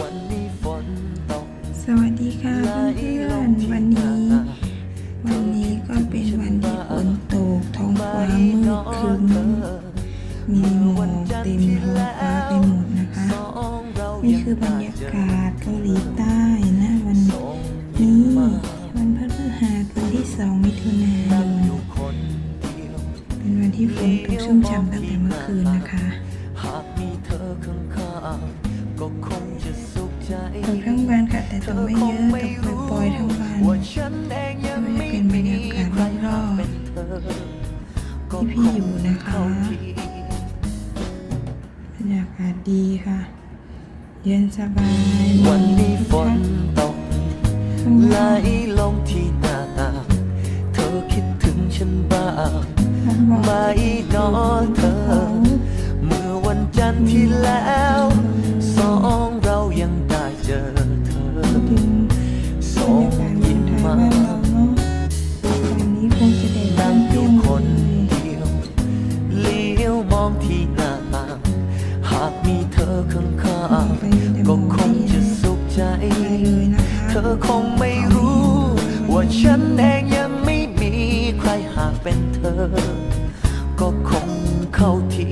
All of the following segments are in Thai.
สวัสดีค่ะเพื่อนๆวันนี้ วันนี้ก็เป็นวันที่ฝนตกท้องฟ้ามืดครึ้มมีหมอกเต็มท้องฟ้าไปหมดนะคะนี่คือบรรยากาศเกาหลีใต้นะวันนี้วันพฤหัสวันที่2มิถุนายนเป็นวันที่ฝนตกชุ่มฉ่ำตั้งแต่เมื่อคืนนะคะ หากมีเธอข้างๆก็คงจะ สุขใจตกทั้งวันค่ะแต่ตกไม่เยอะตกปล่อยๆทั้งวันว่าฉันเองยังไม่ก็จะเป็นบรรยากาศรอบๆเป็นเธอก็ที่พี่อยู่นะคะเข้าทีบรรยากาศดีค่ะ เย็นสบายวันนี้ฝนตกข้างไหลล่างลงที่หน้าต่างเธอคิดถึงฉันบ้างข้างบนไม่นอนเธอ เมื่อวันจันทร์ที่แล้ว องที่หน้าต่างหากมีเธอข้างไปมีแต่ๆหมก็คงจะสุขใจ เธอคงไม่รู้ ว่าฉันเองยังไม่มีใครหากเป็นเธอ ก็คงเข้าที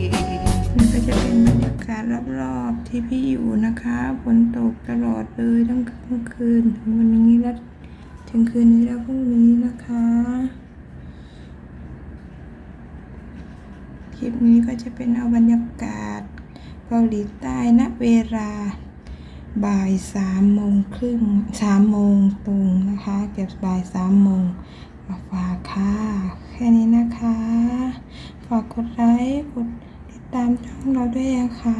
นี่ก็จะเป็นบรรยากาศรอบๆที่พี่อยู่นะคะฝนตกตลอดเลยทั้งคืนเมื่อคืนถึงวันนี้แล้วถึงคืนนี้แล้วพรุ่งนี้นะคะ คลิปนี้ก็จะเป็นเอาบรรยากาศเกาหลีใต้ณเวลาบ่ายสามโมงครึ่งสามโมงตรงนะคะ เก็บบ่ายสามโมงมาฝากค่ะแค่นี้นะคะ ฝากกดไลค์กดติดตามช่องเราด้วยนะคะ